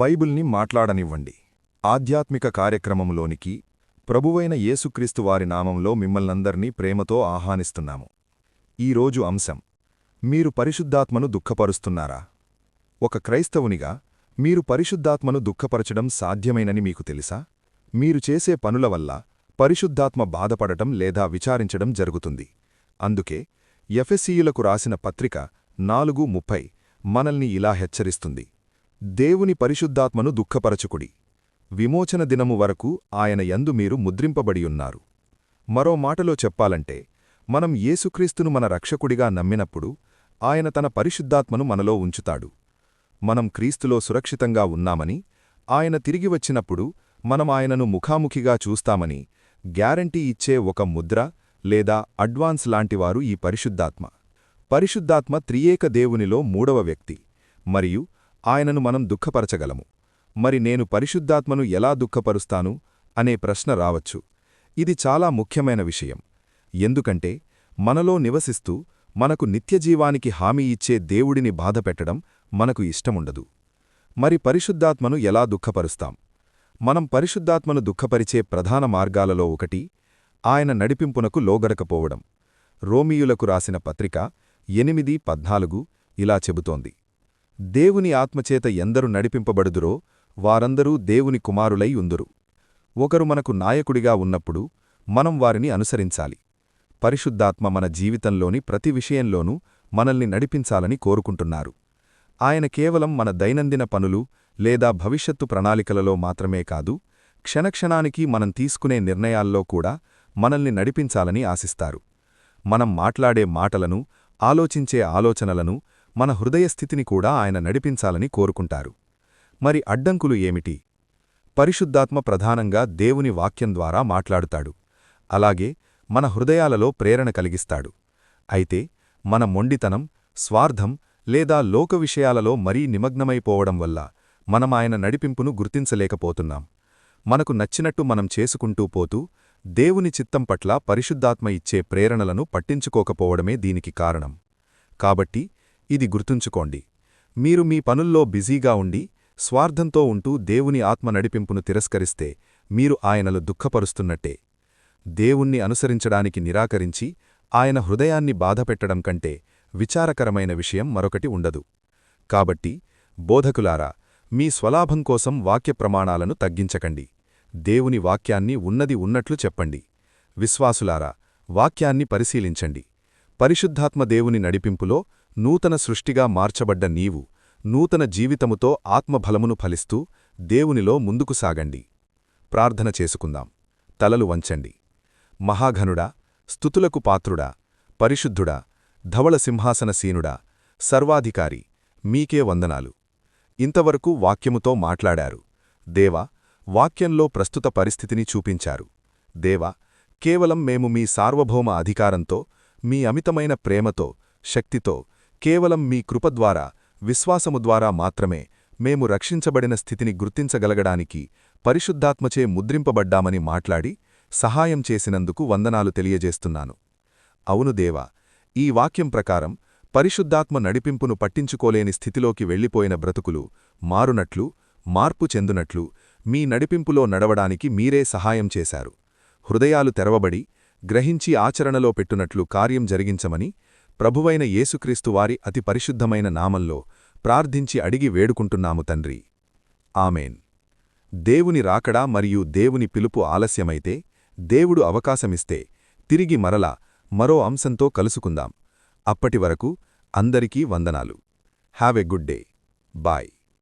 బైబిల్ని మాట్లాడనివ్వండి. ఆధ్యాత్మిక కార్యక్రమంలోనికి ప్రభువైన యేసుక్రీస్తు వారి నామంలో మిమ్మల్నందర్నీ ప్రేమతో ఆహ్వానిస్తున్నాము. ఈరోజు అంశం మీరు పరిశుద్ధాత్మను దుఃఖపరుస్తున్నారా? ఒక క్రైస్తవునిగా మీరు పరిశుద్ధాత్మను దుఃఖపరచడం సాధ్యమేనని మీకు తెలుసా? మీరు చేసే పనుల వల్ల పరిశుద్ధాత్మ బాధపడటం లేదా విచారించడం జరుగుతుంది. అందుకే ఎఫెసీయులకు రాసిన పత్రిక నాలుగు ముప్పై మనల్ని ఇలా హెచ్చరిస్తుంది. దేవుని పరిశుద్ధాత్మను దుఃఖపరచుకుడి. విమోచన దినము వరకు ఆయన యందు మీరు ముద్రింపబడియున్నారు. మరో మాటలో చెప్పాలంటే మనం యేసుక్రీస్తును మన రక్షకుడిగా నమ్మినప్పుడు ఆయన తన పరిశుద్ధాత్మను మనలో ఉంచుతాడు. మనం క్రీస్తులో సురక్షితంగా ఉన్నామని ఆయన తిరిగి వచ్చినప్పుడు మనం ఆయనను ముఖాముఖిగా చూస్తామని గ్యారంటీ ఇచ్చే ఒక ముద్ర లేదా అడ్వాన్స్ లాంటివారు ఈ పరిశుద్ధాత్మ. పరిశుద్ధాత్మ త్రియేక దేవునిలో మూడవ వ్యక్తి మరియు ఆయనను మనం దుఃఖపరచగలము. మరి నేను పరిశుద్ధాత్మను ఎలా దుఃఖపరుస్తాను? అనే ప్రశ్న రావచ్చు. ఇది చాలా ముఖ్యమైన విషయం. ఎందుకంటే మనలో నివసిస్తూ మనకు నిత్యజీవానికి హామీ ఇచ్చే దేవుడిని బాధపెట్టడం మనకు ఇష్టముండదు. మరి పరిశుద్ధాత్మను ఎలా దుఃఖపరుస్తాం? మనం పరిశుద్ధాత్మను దుఃఖపరిచే ప్రధాన మార్గాలలో ఒకటి ఆయన నడిపింపునకు లోగడకపోవడం. రోమియులకు రాసిన పత్రిక ఎనిమిది పద్నాలుగు ఇలా చెబుతోంది. దేవుని ఆత్మచేత ఎందరు నడిపింపబడుదురో వారందరూ దేవుని కుమారులై ఉందురు. ఒకరు మనకు నాయకుడిగా ఉన్నప్పుడు మనం వారిని అనుసరించాలి. పరిశుద్ధాత్మ మన జీవితంలోని ప్రతి విషయంలోనూ మనల్ని నడిపించాలని కోరుకుంటున్నారు. ఆయన కేవలం మన దైనందిన పనులు లేదా భవిష్యత్తు ప్రణాళికలలో మాత్రమే కాదు క్షణక్షణానికి మనం తీసుకునే నిర్ణయాల్లో కూడా మనల్ని నడిపించాలని ఆశిస్తారు. మనం మాట్లాడే మాటలను ఆలోచించే ఆలోచనలను మన హృదయస్థితిని కూడా ఆయన నడిపించాలని కోరుకుంటారు. మరి అడ్డంకులు ఏమిటి? పరిశుద్ధాత్మ ప్రధానంగా దేవుని వాక్యం ద్వారా మాట్లాడుతాడు. అలాగే మన హృదయాలలో ప్రేరణ కలిగిస్తాడు. అయితే మన మొండితనం స్వార్థం లేదా లోక విషయాలలో మరీ నిమగ్నమైపోవడం వల్ల మనం ఆయన నడిపింపును గుర్తించలేకపోతున్నాం. మనకు నచ్చినట్టు మనం చేసుకుంటూ పోతూ దేవుని చిత్తం పట్ల పరిశుద్ధాత్మ ఇచ్చే ప్రేరణలను పట్టించుకోకపోవడమే దీనికి కారణం. కాబట్టి ఇది గుర్తుంచుకోండి. మీరు మీ పనుల్లో బిజీగా ఉండి స్వార్థంతో ఉంటూ దేవుని ఆత్మ నడిపింపును తిరస్కరిస్తే మీరు ఆయనలు దుఃఖపరుస్తున్నట్టే. దేవుణ్ణి అనుసరించడానికి నిరాకరించి ఆయన హృదయాన్ని బాధపెట్టడం కంటే విచారకరమైన విషయం మరొకటి ఉండదు. కాబట్టి బోధకులారా మీ స్వలాభం కోసం వాక్య ప్రమాణాలను తగ్గించకండి. దేవుని వాక్యాన్ని ఉన్నది ఉన్నట్లు చెప్పండి. విశ్వాసులారా వాక్యాన్ని పరిశీలించండి. పరిశుద్ధాత్మ దేవుని నడిపింపులో నూతన సృష్టిగా మార్చబడ్డ నీవు నూతన జీవితముతో ఆత్మబలమును ఫలిస్తూ దేవునిలో ముందుకు సాగండి. ప్రార్థన చేసుకుందాం. తలలు వంచండి. మహాఘనుడా స్థుతులకు పాత్రుడా పరిశుద్ధుడా ధవళ సింహాసనసీనుడా సర్వాధికారి మీకే వందనాలు. ఇంతవరకు వాక్యముతో మాట్లాడారు. దేవా వాక్యంలో ప్రస్తుత పరిస్థితిని చూపించారు. దేవా కేవలం మేము మీ సార్వభౌమ అధికారంతో మీ అమితమైన ప్రేమతో శక్తితో కేవలం మీ కృపద్వారా విశ్వాసము ద్వారా మాత్రమే మేము రక్షించబడిన స్థితిని గుర్తించగలగడానికి పరిశుద్ధాత్మచే ముద్రింపబడ్డామని మాట్లాడి సహాయం చేసినందుకు వందనాలు తెలియజేస్తున్నాను. అవును దేవా ఈ వాక్యం ప్రకారం పరిశుద్ధాత్మ నడిపింపును పట్టించుకోలేని స్థితిలోకి వెళ్ళిపోయిన బ్రతుకులు మారునట్లు మార్పు చెందునట్లు మీ నడిపింపులో నడవడానికి మీరే సహాయం చేశారు. హృదయాలు తెరవబడి గ్రహించి ఆచరణలో పెట్టునట్లు కార్యం జరిగించమని ప్రభువైన యేసుక్రీస్తువారి అతి పరిశుద్ధమైన నామంలో ప్రార్థించి అడిగి వేడుకుంటున్నాము తండ్రి. ఆమెన్. దేవుని రాకడా మరియు దేవుని పిలుపు ఆలస్యమైతే దేవుడు అవకాశమిస్తే తిరిగి మరలా మరో అంశంతో కలుసుకుందాం. అప్పటివరకు అందరికీ వందనాలు. Have a good day. Bye.